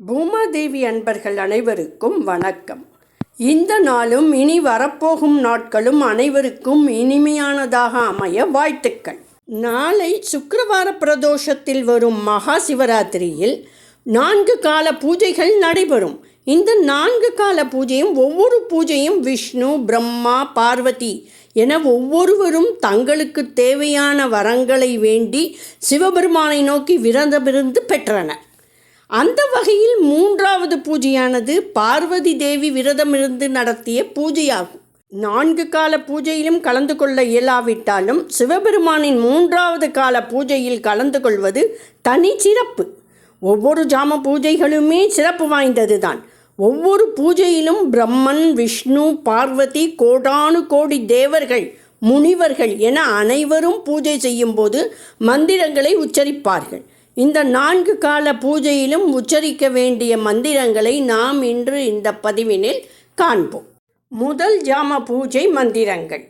பூமாதேவி அன்பர்கள் அனைவருக்கும் வணக்கம். இந்த நாளும் இனி வரப்போகும் நாட்களும் அனைவருக்கும் இனிமையானதாக அமைய வாழ்த்துக்கள். நாளை சுக்கிரவார பிரதோஷத்தில் வரும் மகா சிவராத்திரியில் நான்கு கால பூஜைகள் நடைபெறும். இந்த நான்கு கால பூஜையும் ஒவ்வொரு பூஜையும் விஷ்ணு பிரம்மா பார்வதி என ஒவ்வொருவரும் தங்களுக்கு தேவையான வரங்களை வேண்டி சிவபெருமானை நோக்கி விரதமிருந்து பெற்றனர். அந்த வகையில் மூன்றாவது பூஜையானது பார்வதி தேவி விரதமிருந்து நடத்திய பூஜையாகும். நான்கு கால பூஜையிலும் கலந்து கொள்ள இயலாவிட்டாலும் சிவபெருமானின் மூன்றாவது கால பூஜையில் கலந்து கொள்வது தனி சிறப்பு. ஒவ்வொரு ஜாம பூஜைகளுமே சிறப்பு வாய்ந்தது தான் ஒவ்வொரு பூஜையிலும் பிரம்மன் விஷ்ணு பார்வதி கோடானு கோடி தேவர்கள் முனிவர்கள் என அனைவரும் பூஜை செய்யும்போது மந்திரங்களை உச்சரிப்பார்கள். இந்த நான்கு கால பூஜையிலும் உச்சரிக்க வேண்டிய மந்திரங்களை நாம் இன்று இந்த பதிவினில் காண்போம். முதல் ஜாம பூஜை மந்திரங்கள்.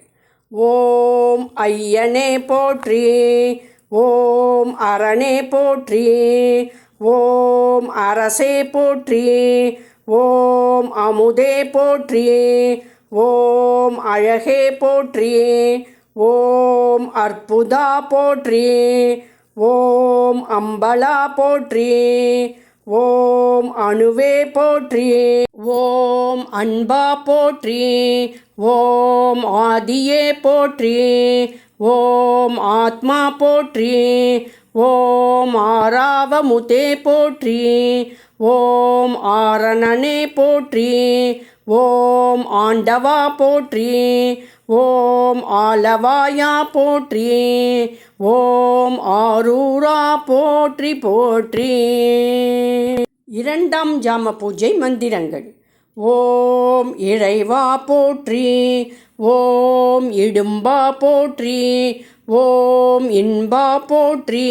ஓம் ஐயனே போற்றி ஓம் அரணே போற்றி ஓம் அரசே போற்றி ஓம் அமுதே போற்றி ஓம் அழகே போற்றி ஓம் அற்புதா போற்றி ஓம் அம்பலா போற்றி. ஓம் அணுவே போற்றி. ஓம் அன்பா போற்றி. ஓம் ஆதியே போற்றி. ஓம் ஆத்மா போற்றி. ஓம் ஆராவமுதே போற்றி. ஓம் ஆரணனே போற்றி. ஓம் ஆண்டவா போற்றி. ஓம் ஆலவாயா போற்றி. ஓம் ஆரூரா போற்றி போற்றி. இரண்டாம் ஜாம பூஜை மந்திரங்கள். ஓம் இழைவா போற்றி ஓம் இடும்பா போற்றி ஓம் இன்பா போற்றி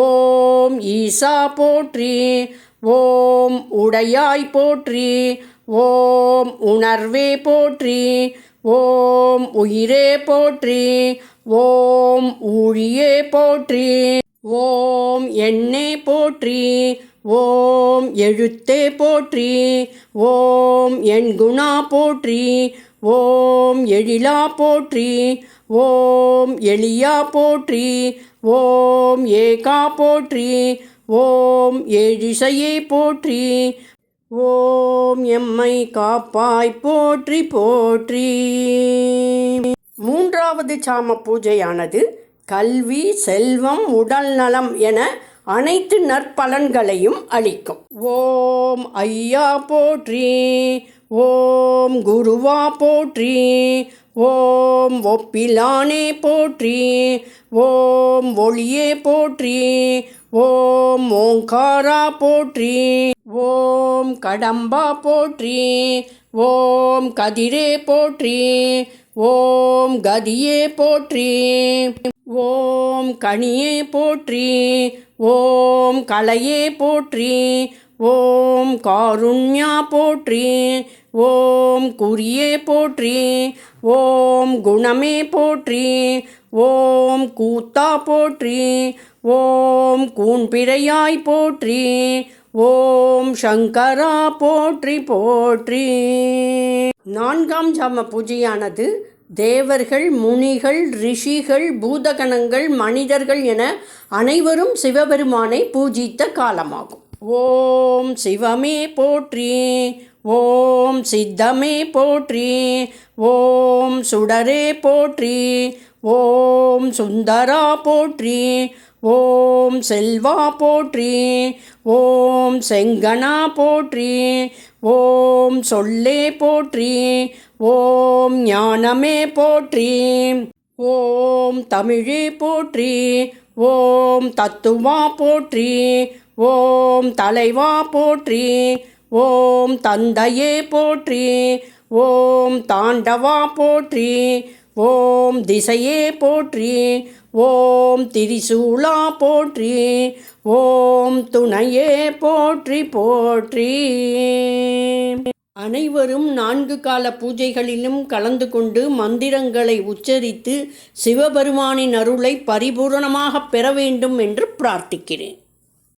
ஓம் ஈசா போற்றி ஓம் உடையாய் போற்றி ஓம் உணர்வே போற்றி ஓம் உயிரே போற்றி ஓம் ஊழியே போற்றி ஓம் எண்ணே போற்றி ஓம் எழுத்தே போற்றி ஓம் என் குணா போற்றி ஓம் எழிலா போற்றி ஓம் எளியா போற்றி ஓம் ஏகா போற்றி ஓம் ஏழிசையை போற்றி ஓம் எம்மை காப்பாய் போற்றி போற்றி. மூன்றாவது சாம பூஜையானது கல்வி செல்வம் உடல் நலம் என அனைத்து நற்பலன்களையும் அளிக்கும். ஓம் ஐயா போற்றி ஓம் குருவா போற்றி ஓம் ஒப்பிலானே போற்றி ஓம் ஒளியே போற்றி ஓம் ஓங்காரா போற்றி ஓம் கடம்பா போற்றி ஓம் கதிரே போற்றி ஓம் கதியே போற்றி. ஓம் கனியே போற்றி ஓம் கலையே போற்றி ஓம் காருண்யா போற்றி ஓம் குறியே போற்றி ஓம் குணமே போற்றி ஓம் கூத்தா போற்றி ஓம் கூண்பிழையாய் போற்றி ஓம் சங்கரா போற்றி போற்றி. நான்காம் ஜாம பூஜையானது தேவர்கள் முனிகள் ரிஷிகள் பூதகணங்கள் மனிதர்கள் என அனைவரும் சிவபெருமானை பூஜித்த காலமாகும். ஓம் சிவமே போற்றி ஓம் சித்தமே போற்றி ஓம் சுடரே போற்றி ஓம் சுந்தரா போற்றி ஓம் செல்வா போற்றி ஓம் செங்கனா போற்றி ஓம் சொல்லே போற்றி ஓம் ஞானமே போற்றி ஓம் தமிழே போற்றி ஓம் தத்துவா போற்றி ஓம் தலைவா போற்றி ஓம் தந்தையே போற்றி ஓம் தாண்டவா போற்றி ஓம் திசையே போற்றி ஓம் திரிசூலா போற்றி ஓம் துணையே போற்றி போற்றி. அனைவரும் நான்கு கால பூஜைகளிலும் கலந்து கொண்டு மந்திரங்களை உச்சரித்து சிவபெருமானின் அருளை பரிபூரணமாக பெற வேண்டும் என்று பிரார்த்திக்கிறேன்.